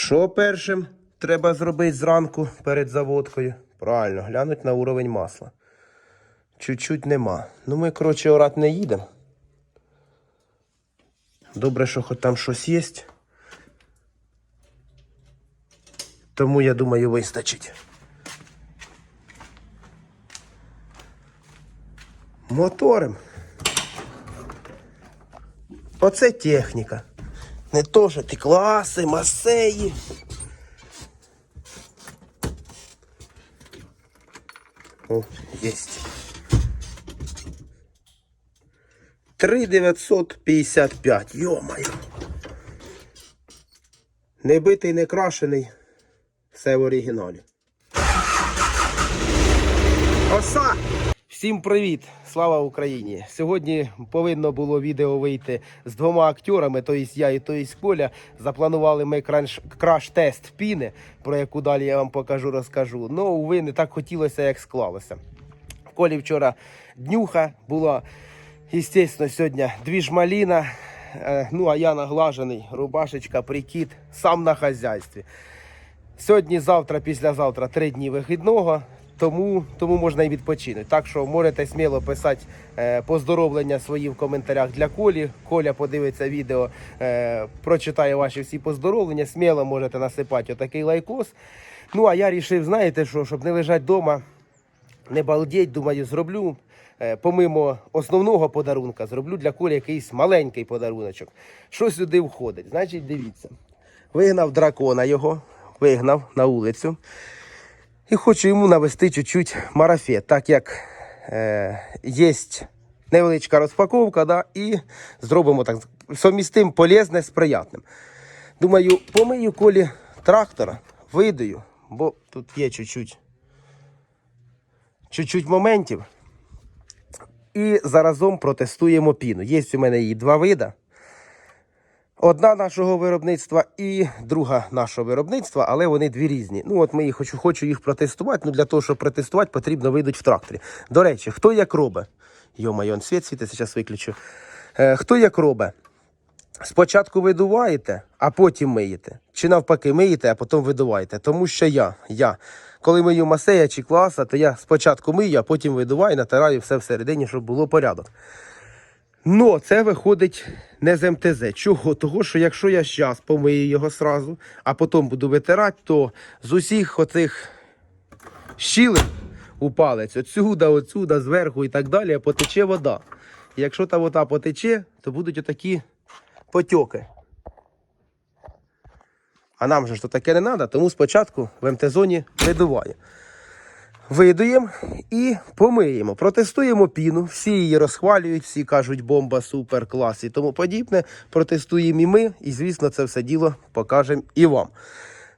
Що першим треба зробити зранку перед заводкою? Правильно, глянуть на уровень масла. Чуть-чуть нема. Ну ми, коротше, орат не їдемо. Добре, що хоч там щось є. Тому я думаю, вистачить. Мотором. Оце техніка. Не то, що ти класи, масеї. О, єсть. 3955. Йо-моє. Не битий, не крашений. Все в оригіналі. Оса! Всім привіт! Слава Україні! Сьогодні повинно було відео вийти з двома актерами, тобто я і тобто Коля. Запланували ми краш- краш-тест піни, про яку далі я вам покажу, розкажу. Ну, уви, не так хотілося, як склалося. В Колі вчора днюха була, звісно, сьогодні дві жмаліна. Е, Ну, а я наглажений, рубашечка, прикид, сам на хазяйстві. Сьогодні, завтра, післязавтра три дні вихідного, тому, тому можна і відпочинути. Так що можете сміло писати е, поздоровлення свої в коментарях для Колі. Коля подивиться відео, е, прочитає ваші всі поздоровлення. Сміло можете насипати отакий лайкос. Ну а я вирішив, знаєте що, щоб не лежати вдома, не балдеть, думаю, зроблю. е, Помимо основного подарунка, зроблю для Колі якийсь маленький подаруночок. Що сюди входить? Значить, дивіться. Вигнав дракона його, вигнав на вулицю. І хочу йому навести чуть-чуть марафет, так як е, є невеличка розпаковка, да, і зробимо так, совмістим полезне з приятним. Думаю, помию колі трактора, видаю, бо тут є чуть-чуть, моментів. І заразом протестуємо піну. Є у мене її два вида. Одна нашого виробництва і друга нашого виробництва, але вони дві різні. Ну от ми їх хочу, хочу їх протестувати. Ну для того, щоб протестувати, потрібно вийдуть в тракторі. До речі, хто як робить? Йо-моє, он світ світить, зараз виключу. Е, хто як робить? Спочатку видуваєте, а потім миєте. Чи навпаки, миєте, а потім видуваєте. Тому що я, я, коли мию масея чи класа, то я спочатку мию, а потім видуваю, натираю все всередині, щоб було порядок. Ну, це виходить не з МТЗ. Чого? Того, що якщо я зараз помию його сразу, а потім буду витирати, то з усіх оцих щілин у палець, отсюда, отсюда, зверху і так далі, потече вода. І якщо та вода потече, то будуть отакі потьоки. А нам же ж то таке не треба, тому спочатку в МТ-зоні видуває. Видуємо і помиємо. Протестуємо піну. Всі її розхвалюють, всі кажуть, бомба, супер, клас і тому подібне. Протестуємо і ми, і, звісно, це все діло покажемо і вам.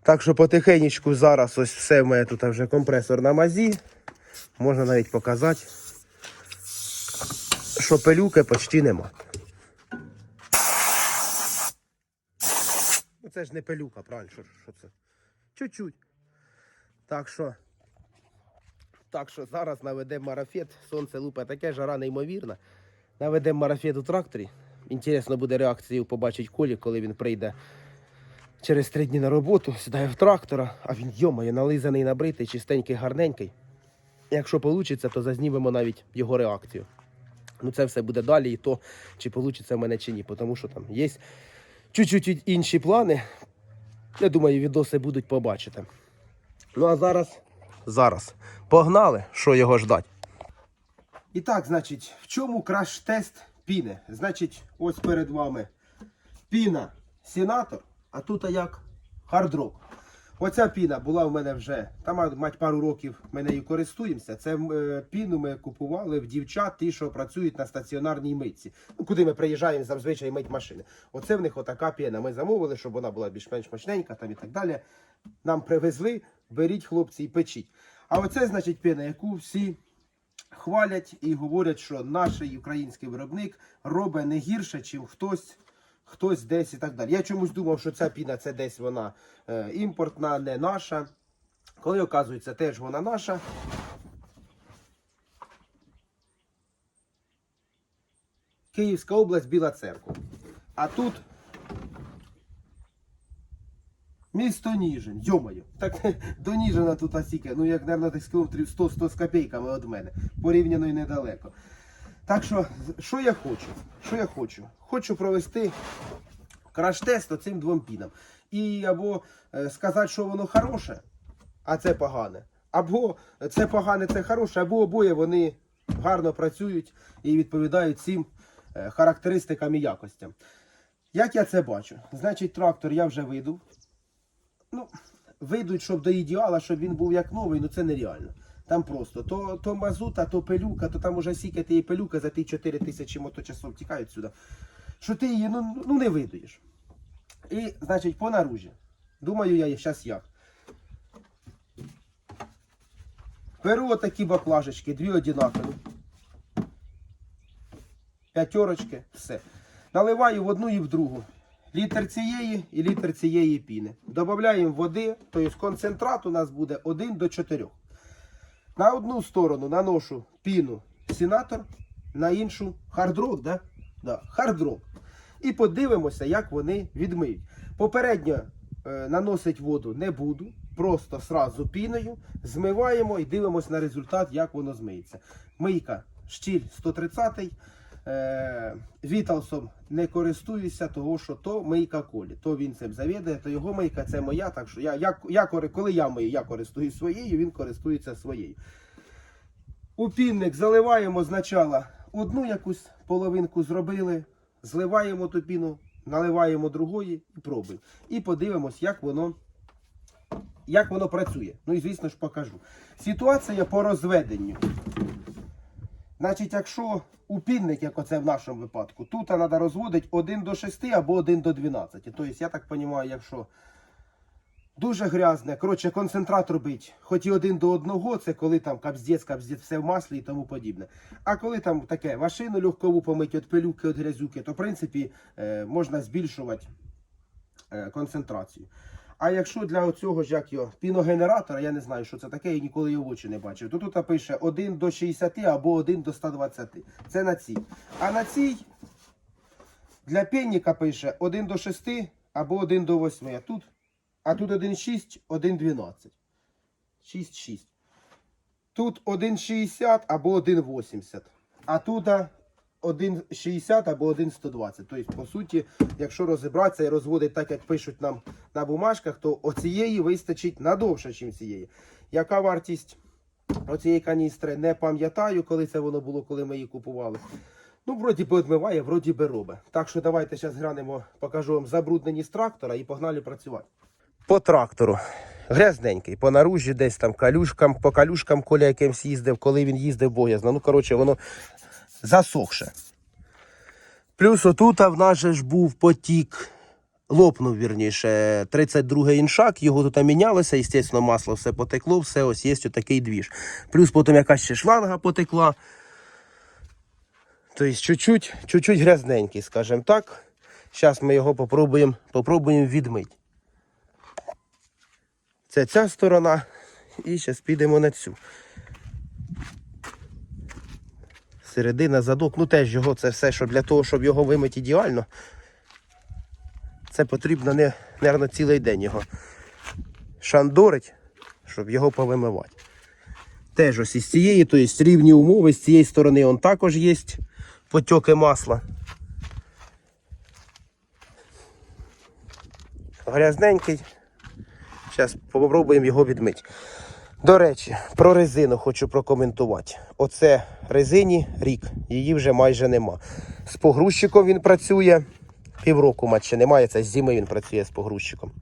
Так що потихеньку зараз ось все в мене тут вже компресор на мазі. Можна навіть показати, що пилюки почти нема. Ну це ж не пилюка, правильно? Що, що це? Чуть-чуть. Так що. Так що зараз наведемо марафет. Сонце лупе таке, жара неймовірна. Наведемо марафет у тракторі. Інтересно буде реакцію побачить Колі, коли він прийде через три дні на роботу, сідає в трактора, а він йомає, нализаний, набритий, чистенький, гарненький. Якщо вийде, то зазнімемо навіть його реакцію. Ну це все буде далі, і то, чи вийде в мене чи ні, тому що там є чуть-чуть інші плани. Я думаю, відоси будуть побачити. Ну а зараз. Зараз. Погнали, що його ждать. І так, значить, в чому краш-тест піни? Значить, ось перед вами піна сенатор, а тут як хардрок. Оця піна була в мене вже, там мать пару років ми нею користуємося. Це е, піну ми купували в дівчат, ті, що працюють на стаціонарній митці. Ну, куди ми приїжджаємо зазвичай мить машини. Оце в них отака піна. Ми замовили, щоб вона була більш-менш мощненька там і так далі. Нам привезли, беріть, хлопці, і печіть. А оце, значить, піна, яку всі хвалять і говорять, що наш український виробник робить не гірше, чим хтось. Хтось десь і так далі. Я чомусь думав, що ця піна це десь вона е, імпортна, не наша. Коли оказується, теж вона наша. Київська область, Біла церква. А тут Місто Ніжин, йомаю. Так до Ніжина тут стільки, ну як, мабуть, десь кілометрів 100-100 з копійками від мене. Порівняно і недалеко. Так що, що я хочу? Що я хочу? Хочу провести краш-тест цим двом пінам. І або е, сказати, що воно хороше, а це погане. Або це погане, це хороше, або обоє вони гарно працюють і відповідають всім е, характеристикам і якостям. Як я це бачу? Значить, трактор я вже видув. Ну, видуть, щоб до ідеала, щоб він був як новий, ну це нереально. Там просто то, то мазута, то пилюка, то там уже сіка тієї пилюка за ті 4 тисячі моточасов тікають сюди. Що ти її ну, ну не видуєш. І, значить, по наружі. Думаю я зараз як. Беру отакі баклажечки, дві одинакові. П'ятерочки, все. Наливаю в одну і в другу. Літр цієї і літр цієї піни. Добавляємо води, тобто концентрат у нас буде 1 до 4. На одну сторону наношу піну сенатор, на іншу хардрок, да? Да, хардрок. І подивимося, як вони відмиють. Попередньо е, наносить воду не буду, просто сразу піною, змиваємо і дивимося на результат, як воно змиється. Мийка штіль 130 е, Віталсом не користуюся, того що то мийка колі. То він цим завідує, то його мийка це моя. Так що я, я, я, коли я мию, я користуюсь своєю, він користується своєю. У пінник заливаємо спочатку одну якусь половинку зробили, зливаємо ту піну, наливаємо другої і пробуємо. І подивимось, як воно, як воно працює. Ну і звісно ж покажу. Ситуація по розведенню. Значить, якщо у пінник, як оце в нашому випадку, тут треба розводити 1 до 6 або 1 до 12. Тобто, я так розумію, якщо дуже грязне, коротше, концентрат робить, хоч і один до одного, це коли там капздець, капздець, все в маслі і тому подібне. А коли там таке машину легкову помить від пилюки, від грязюки, то в принципі е, можна збільшувати е, концентрацію. А якщо для цього ж як його піногенератора, я не знаю, що це таке, я ніколи його в очі не бачив, то тут пише 1 до 60 або 1 до 120. Це на цій. А на цій для пенніка пише 1 до 6 або 1 до 8. А тут, а тут 1,6, 1,12. 6,6. Тут 1,60 або 1,80. А тут 1,60 або 1,120. Тобто, по суті, якщо розібратися і розводити так, як пишуть нам на бумажках, то оцієї вистачить надовше, ніж цієї. Яка вартість оцієї каністри, не пам'ятаю, коли це воно було, коли ми її купували. Ну, вроді би відмиває, вроді би робить. Так що давайте зараз глянемо, покажу вам забрудненість трактора і погнали працювати. По трактору. Грязненький, по наружі десь там калюшкам, по калюшкам коля якимсь їздив, коли він їздив боязно. Ну, коротше, воно засохше. Плюс отут в нас же ж був потік, лопнув вірніше, 32 іншак, його тут мінялося, звісно, масло все потекло, все ось є такий двіж. Плюс потім якась ще шланга потекла. Тобто чуть-чуть, чуть-чуть грязненький, скажімо так. Зараз ми його попробуємо, попробуємо відмити. Це ця сторона. І зараз підемо на цю. Середина, задок, ну теж його це все, що для того, щоб його вимити ідеально. Це потрібно не, наверно, цілий день його шандорить, щоб його повимивати. Теж ось із цієї, тобто рівні умови, з цієї сторони он також є потьоки масла. Грязненький. Зараз попробуємо його відмити. До речі, про резину хочу прокоментувати. Оце резині рік, її вже майже нема. З погрузчиком він працює. Півроку матче немає, це з зими він працює з погрузчиком.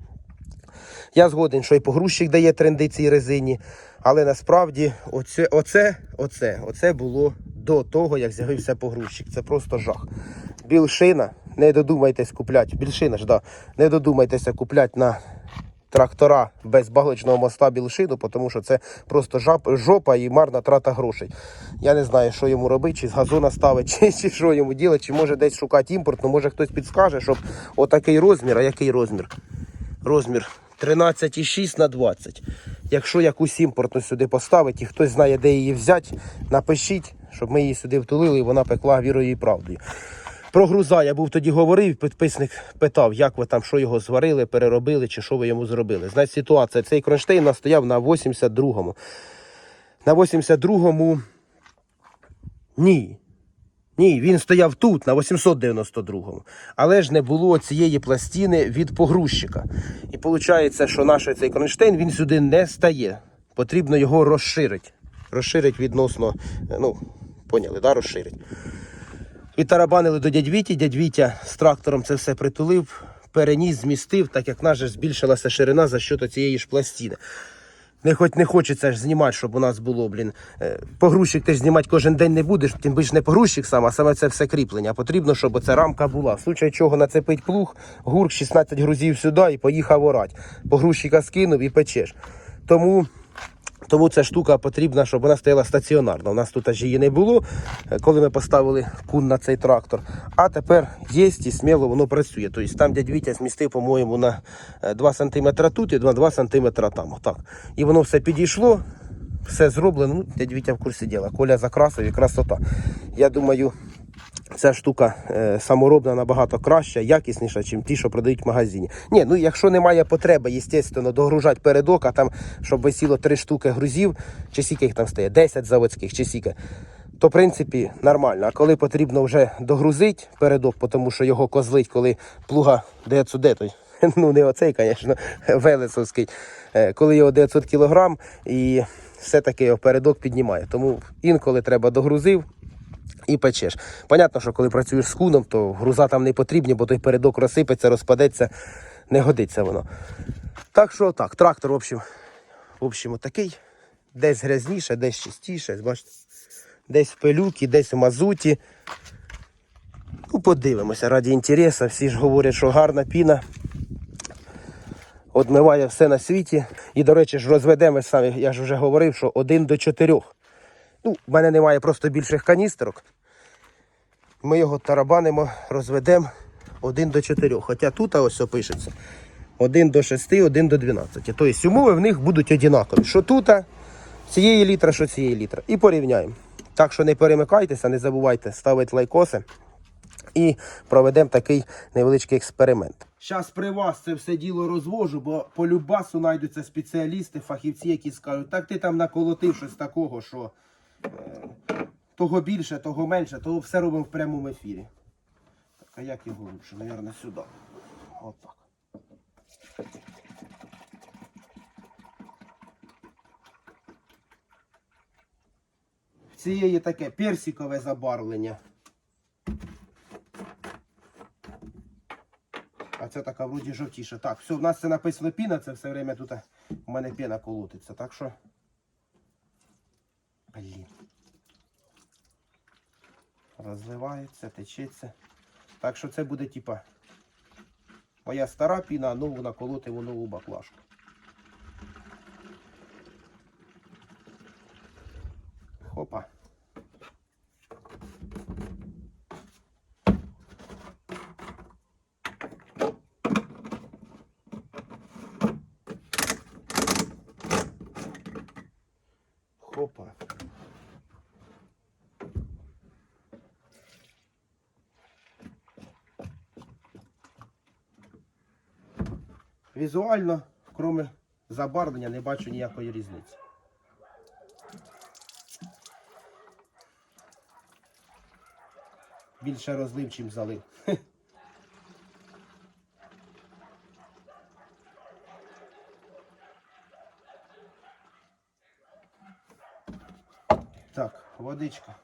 Я згоден, що і погрузчик дає тренди цій резині, але насправді оце, оце, оце, оце було до того, як з'явився погрузчик. Це просто жах. Більшина, не додумайтесь купляти. Більшина ж, да, не додумайтеся купляти на трактора без балочного моста білшину, тому що це просто жап, жопа і марна трата грошей. Я не знаю, що йому робити, чи з газона ставити, чи, чи що йому робити, чи може десь шукати імпорт, ну може хтось підскаже, щоб отакий розмір, а який розмір? Розмір 13,6 на 20. Якщо якусь імпортну сюди поставити і хтось знає, де її взяти, напишіть, щоб ми її сюди втулили і вона пекла вірою і правдою. Про груза я був тоді говорив, підписник питав, як ви там, що його зварили, переробили чи що ви йому зробили. Значить, ситуація. Цей кронштейн у нас стояв на 82-му. На 82-му. Ні. Ні, він стояв тут, на 892-му. Але ж не було цієї пластини від погрузчика. І виходить, що наш цей кронштейн він сюди не стає. Потрібно його розширити. Розширить відносно, ну, поняли, да, розширить. Відтарабанили до дядь Віті, дядь Вітя з трактором це все притулив, переніс, змістив, так як наша ж збільшилася ширина за що цієї ж пластини. Не, хоч, не хочеться ж знімати, щоб у нас було, блін. е, Погрузчик ти ж знімати кожен день не будеш, тим більше не погрузчик сам, а саме це все кріплення. Потрібно, щоб оця рамка була. В случай чого нацепить плуг, гурк 16 грузів сюди і поїхав орати. Погрузчика скинув і печеш. Тому тому ця штука потрібна, щоб вона стояла стаціонарно. У нас тут аж її не було, е, коли ми поставили кун на цей трактор. А тепер є і сміло воно працює. Тобто там дядь Вітя змістив, по-моєму, на е, 2 см тут і на 2 см там. Отак. І воно все підійшло, все зроблено. Ну, дядь Вітя в курсі діла. Коля закрасив і красота. Я думаю, Ця штука е, саморобна набагато краща, якісніша, ніж ті, що продають в магазині. Ні, ну якщо немає потреби, звісно, догружати передок, а там, щоб висіло три штуки грузів, чи скільки їх там стає, 10 заводських, чи скільки, то в принципі нормально. А коли потрібно вже догрузити передок, тому що його козлить, коли плуга 900 де той. Ну, не оцей, звісно, Велесовський. Е, Коли його 900 кг і все-таки його передок піднімає. Тому інколи треба догрузив, і печеш. Понятно, що коли працюєш з куном, то груза там не потрібні, бо той передок розсипеться, розпадеться, не годиться воно. Так що так, трактор, в общем, в общем, такий. Десь грязніше, десь чистіше, бачите. Десь в пилюки, десь в мазуті. Ну, подивимося, раді інтересу. Всі ж говорять, що гарна піна. Одмиває все на світі. І, до речі, ж розведемо самі, я ж вже говорив, що один до чотирьох. Ну, в мене немає просто більших каністрок. Ми його тарабанимо, розведемо 1 до 4. Хоча тут ось пишеться 1 до 6, 1 до 12. Тобто умови в них будуть однакові. Що тут, цієї літра, що цієї літра. І порівняємо. Так що не перемикайтеся, не забувайте ставити лайкоси. І проведемо такий невеличкий експеримент. Зараз при вас це все діло розвожу, бо по любасу знайдуться спеціалісти, фахівці, які скажуть, так ти там наколотив щось такого, що того більше, того менше, того все робимо в прямому ефірі. Так, а як його лучше? Наверно, сюди. Отак. В цієї таке персикове забарвлення. А це така вроді жовтіша. Так, все, в нас це написано піна, це все время тут у мене піна колотиться. Так що. Блін. Розливається, течеться. Так що це буде типа моя стара піна, а нову наколотимо нову баклажку. Візуально, крім забарвлення, не бачу ніякої різниці. Більше розлив, чим залив. Так, водичка.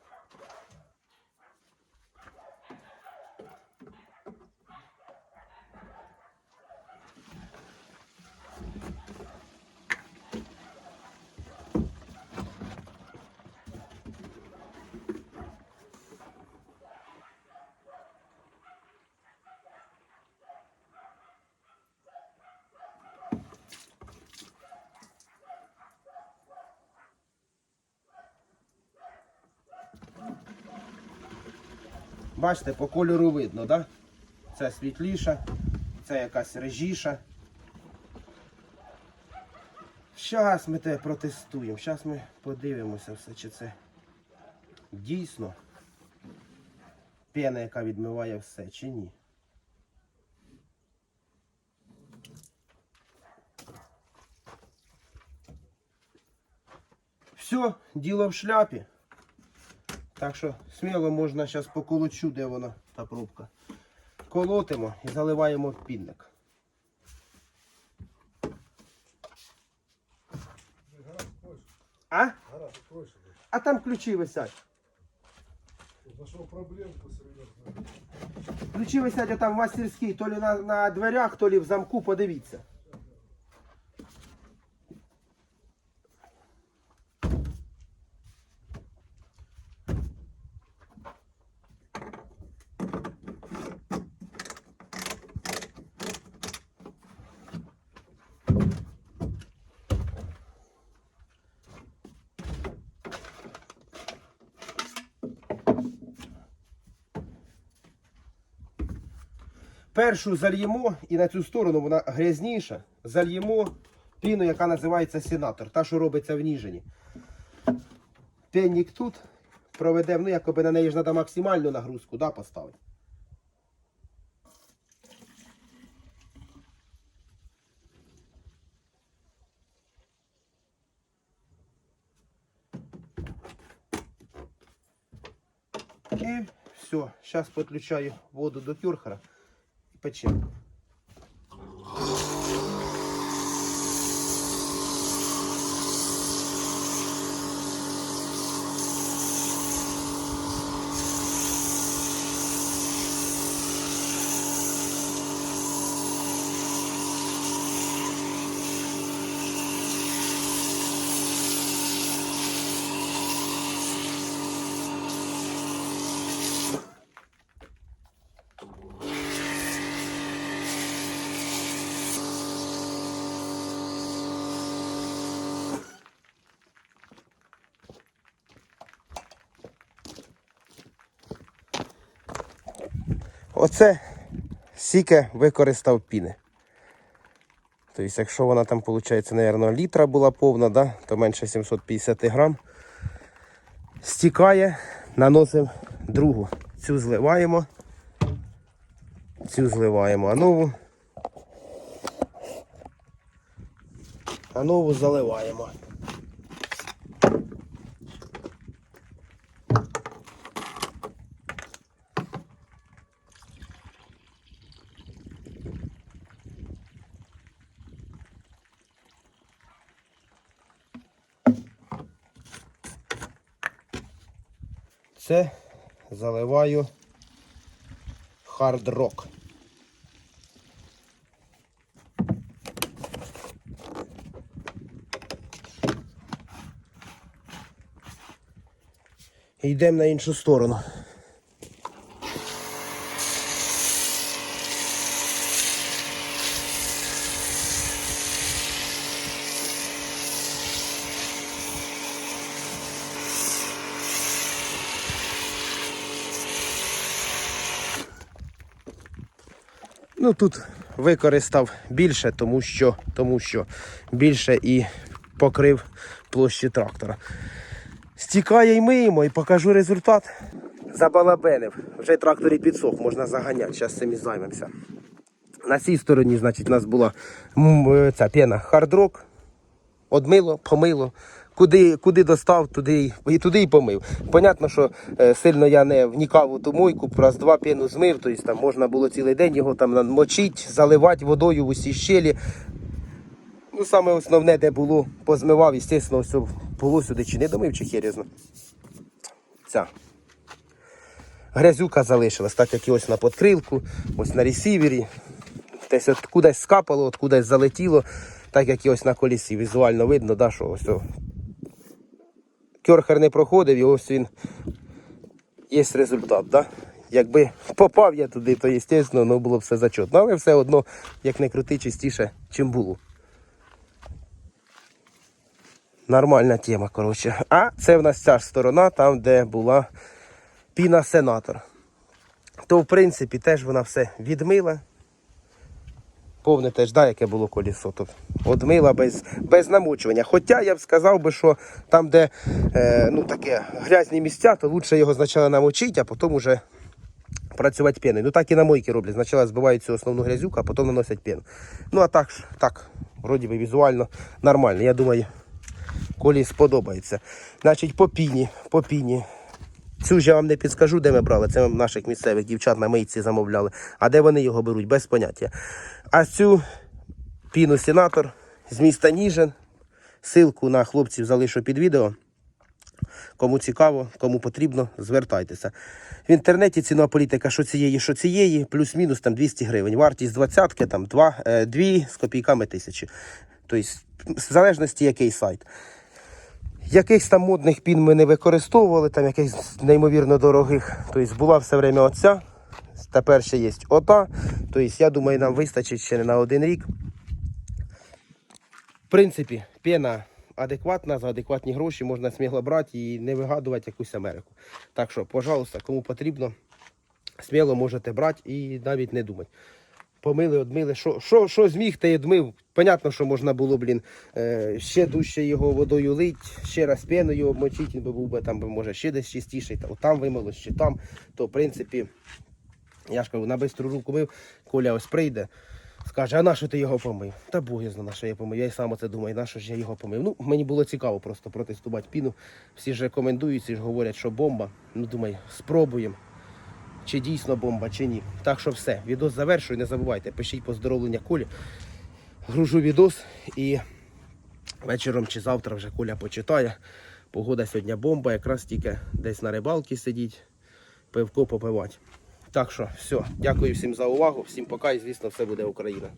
Бачите, по кольору видно, да? Це світліша, це якась режіша. Зараз ми те протестуємо. Зараз ми подивимося все, чи це дійсно пена, яка відмиває все, чи ні? Все, діло в шляпі. Так що сміло можна зараз поколочу, де вона, та пробка. Колотимо і заливаємо в пінник. А? А там ключі висять. Ключі висять отам в мастерській, то лі на, на дверях, то лі в замку, подивіться. Першу зальємо і на цю сторону вона грязніша. Зальємо піну, яка називається сенатор, та, що робиться в Ніжині. Пеннік тут проведемо, ну якоби на неї ж треба максимальну нагрузку да, поставити. І все, зараз підключаю воду до кюрхера і Оце сіке використав піни. Тобто, якщо вона там, виходить, мабуть, літра була повна, да, то менше 750 грам. Стікає, наносимо другу. Цю зливаємо. Цю зливаємо, а нову. А нову заливаємо. Це заливаю хард-рок. Йдемо на іншу сторону. Ну тут використав більше, тому що, тому що більше і покрив площі трактора. Стікає і миємо, і покажу результат. Забалабенив. Вже трактор підсох, можна заганяти. Зараз цим і займемося. На цій стороні, значить, у нас була е, ця пена хардрок. Одмило, помило. Куди, куди достав, туди і туди і помив. Понятно, що е, сильно я не вникав у ту мойку, раз два пену змив, тобто там можна було цілий день його там мочити, заливати водою в усі щелі. Ну, саме основне, де було, позмивав, звісно, все було сюди чи не домив, чи херезно. Ця. Грязюка залишилась, так як і ось на подкрилку, ось на ресівері. Десь от кудись скапало, от кудись залетіло, так як і ось на колісі. Візуально видно, да, що ось. Кьорхер не проходив і ось він є результат. Да? Якби попав я туди, то звісно, ну, було б все зачетно. Але все одно, як не крути, чистіше, чим було. Нормальна тема, коротше. А це в нас ця ж сторона, там, де була піна сенатор. То, в принципі, теж вона все відмила. Повне да, яке було колесо. Тут одмила без, без намочування. Хоча я б сказав би, що там, де е, ну, таке грязні місця, то краще його спочатку намочити, а потім уже працювати піною. Ну так і на мойки роблять. Спочатку збивають цю основну грязюку, а потім наносять піну. Ну а так, так, вроді би візуально нормально. Я думаю, Колі сподобається. Значить, по піні, по піні. Цю ж я вам не підскажу, де ми брали. Це наших місцевих дівчат на мийці замовляли. А де вони його беруть, без поняття. А цю піну сенатор з міста Ніжин. Силку на хлопців залишу під відео. Кому цікаво, кому потрібно, звертайтеся. В інтернеті ціна політика, що цієї, що цієї, плюс-мінус там 200 гривень. Вартість двадцятки там 2, 2 з копійками тисячі. Тобто, в залежності який сайт. Якихось там модних пін ми не використовували, там якихось неймовірно дорогих. Тобто була все время оця, тепер ще є ота. Тобто, я думаю, нам вистачить ще не на один рік. В принципі, пена адекватна, за адекватні гроші можна сміло брати і не вигадувати якусь Америку. Так що, пожалуйста, кому потрібно, сміло можете брати і навіть не думати. Помили, одмили, що, що, що зміг, те й одмив. Понятно, що можна було, блін, е, ще дужче його водою лить, ще раз пеною обмочити, він би був би там, може, ще десь чистіший, та там вимилось, чи там. То, в принципі, я ж кажу, на бистру руку мив, Коля ось прийде, скаже, а на що ти його помив? Та Бог я знаю, на що я помив. Я й сам це думаю, на що ж я його помив. Ну, мені було цікаво просто протестувати піну. Всі ж рекомендують, всі ж говорять, що бомба. Ну, думаю, спробуємо. Чи дійсно бомба, чи ні. Так що все, відос завершую, не забувайте, пишіть поздоровлення Колі. Гружу відос і вечором чи завтра вже Коля почитає. Погода сьогодні бомба, якраз тільки десь на рибалці сидіть, пивко попивати. Так що, все, дякую всім за увагу, всім пока і звісно все буде Україна.